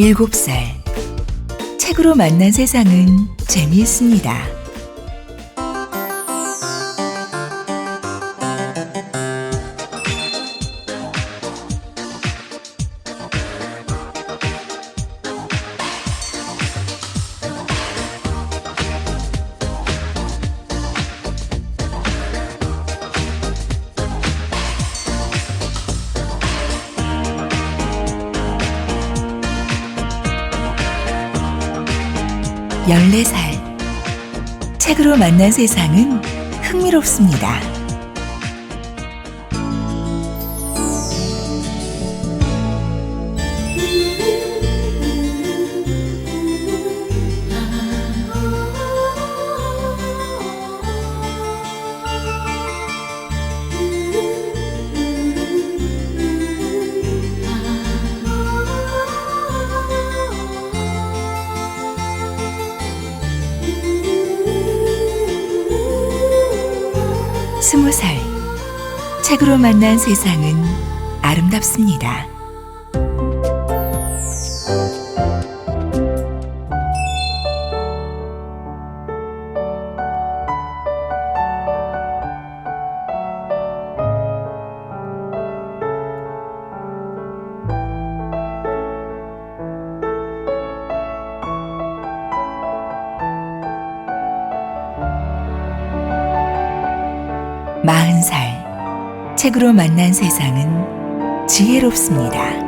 일곱 살 책으로 만난 세상은 재미있습니다. 열네 살 책으로 만난 세상은 흥미롭습니다. 스무 살 책으로 만난 세상은 아름답습니다. 마흔 살 책으로 만난 세상은 지혜롭습니다.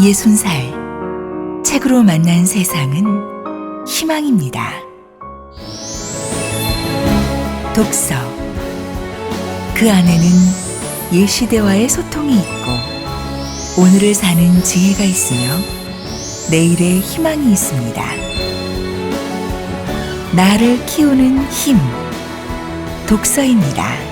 예순 살 책으로 만난 세상은 희망입니다. 독서 그 안에는 옛 시대와의 소통이 있고 오늘을 사는 지혜가 있으며 내일의 희망이 있습니다. 나를 키우는 힘 독서입니다.